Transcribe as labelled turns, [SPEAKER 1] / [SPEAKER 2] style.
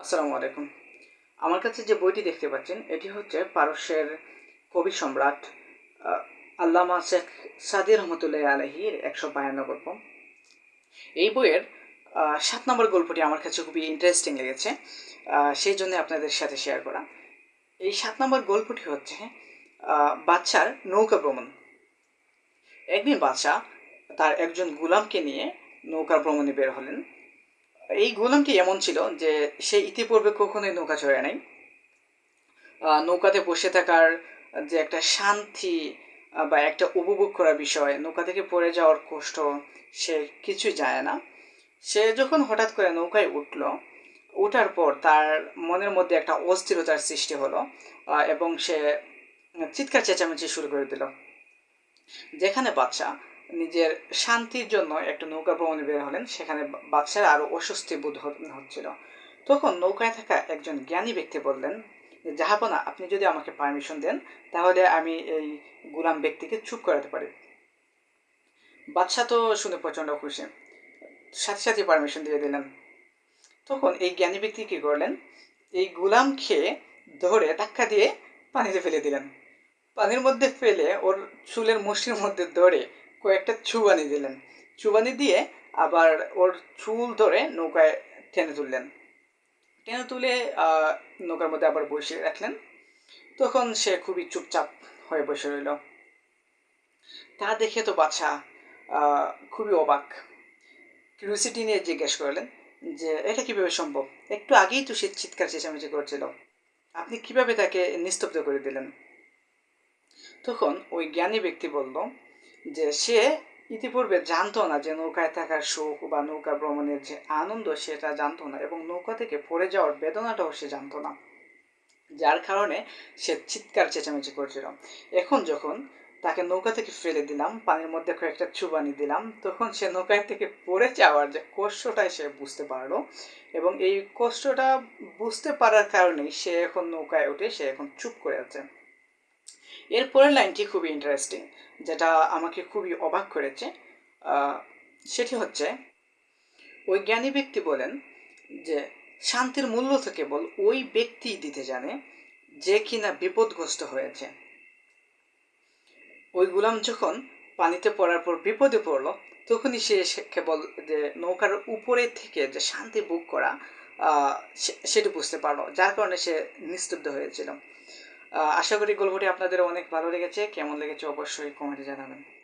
[SPEAKER 1] আসসালামু আলাইকুম। আমার কাছে যে বইটি দেখতে পাচ্ছেন, এটি হচ্ছে পারস্যের কবি সম্রাট আল্লামা শেখ সাদি রহমতুল্লাহ আলহির একশো বায়ান্ন গল্প এই বইয়ের সাত নম্বর গল্পটি আমার কাছে খুবই ইন্টারেস্টিং লেগেছে সেই জন্য আপনাদের সাথে শেয়ার করা। এই সাত নম্বর গল্পটি হচ্ছে বাদশার নৌকা ভ্রমণ। একদিন বাদশাহ তার একজন গুলামকে নিয়ে নৌকা ভ্রমণে বের হলেন। এই গোলামটি এমন ছিল যে সে ইতিপূর্বে কখনোই নৌকা চড়ে নাই। নৌকাতে বসে থাকার যে একটা শান্তি বা একটা উপভোগ করার বিষয়, নৌকা থেকে পড়ে যাওয়ার কষ্ট সে কিছুই জানে না। সে যখন হঠাৎ করে নৌকায় উঠল, ওঠার পর তার মনের মধ্যে একটা অস্থিরতার সৃষ্টি হলো এবং সে চিৎকার চেঁচামেচি শুরু করে দিল। যেখানে বাদশাহ নিজের শান্তির জন্য একটা নৌকা ভ্রমণে বের হলেন। সেখানে বাদশার আরও অস্বস্তি বোধ হচ্ছিল। তখন নৌকায় থাকা একজন জ্ঞানী ব্যক্তি বললেন, জাহাপনা, আপনি যদি আমাকে পারমিশন দেন, তাহলে আমি এই গুলাম ব্যক্তিকে চুপ করাতে পারি। বাদশাহ তো শুনে প্রচণ্ড খুশি। সাথে সাথে পারমিশন দিয়ে দিলেন। তখন এই জ্ঞানী ব্যক্তি কী করলেন? এই গুলাম খেয়ে ধরে ধাক্কা দিয়ে পানিতে ফেলে দিলেন। পানির মধ্যে ফেলে ওর চুলের মুষ্টির মধ্যে ধরে কয়েকটা চুবানি দিলেন। চুবানি দিয়ে আবার ওর চুল ধরে নৌকায় টেনে তুললেন। টেনে তুলে নৌকার মধ্যে আবার বসিয়ে রাখলেন। তখন সে খুবই চুপচাপ হয়ে বসে রইল। তা দেখে তো আহ, খুবই অবাক। কিউরিসিটি নিয়ে জিজ্ঞেস করলেন যে এটা কীভাবে সম্ভব? একটু আগেই তো সে চিৎকার চেঁচামেচি করছিল। আপনি কীভাবে তাকে নিস্তব্ধ করে দিলেন? তখন ওই জ্ঞানী ব্যক্তি বলল যে সে ইতিপূর্বে জানতো না যে নৌকায় থাকার সুখ বা নৌকা ভ্রমণের যে আনন্দ, সেটা জানতো না এবং নৌকা থেকে পড়ে যাওয়ার বেদনাটাও সে জানতো না। যার কারণে সে চিৎকার চেঁচামেচি করছিল। এখন যখন তাকে নৌকা থেকে ফেলে দিলাম, পানির মধ্যে কয়েকটা চুবানি দিলাম, তখন সে নৌকায় থেকে পড়ে যাওয়ার যে কষ্টটাই সে বুঝতে পারল এবং এই কষ্টটা বুঝতে পারার কারণেই সে এখন নৌকায় উঠে সে এখন চুপ করে আছে। এর পরের লাইনটি খুবই ইন্টারেস্টিং যেটা আমাকে খুবই অবাক করেছে সেটি হচ্ছে, ওই জ্ঞানী ব্যক্তি বলেন যে শান্তির মূল্য তো কেবল ওই ব্যক্তি দিতে জানে যে কিনা বিপদগ্রস্ত হয়েছে। ওই গুলাম যখন পানিতে পড়ার পর বিপদে পড়ল, তখনই সে কেবল যে নৌকার উপরে থেকে যে শান্তি ভোগ করা সেটি বুঝতে পারল, যার কারণে সে নিস্তব্ধ হয়েছিল। আশা করি গল্পটি আপনাদের অনেক ভালো লেগেছে। কেমন লেগেছে অবশ্যই কমেন্টে জানাবেন।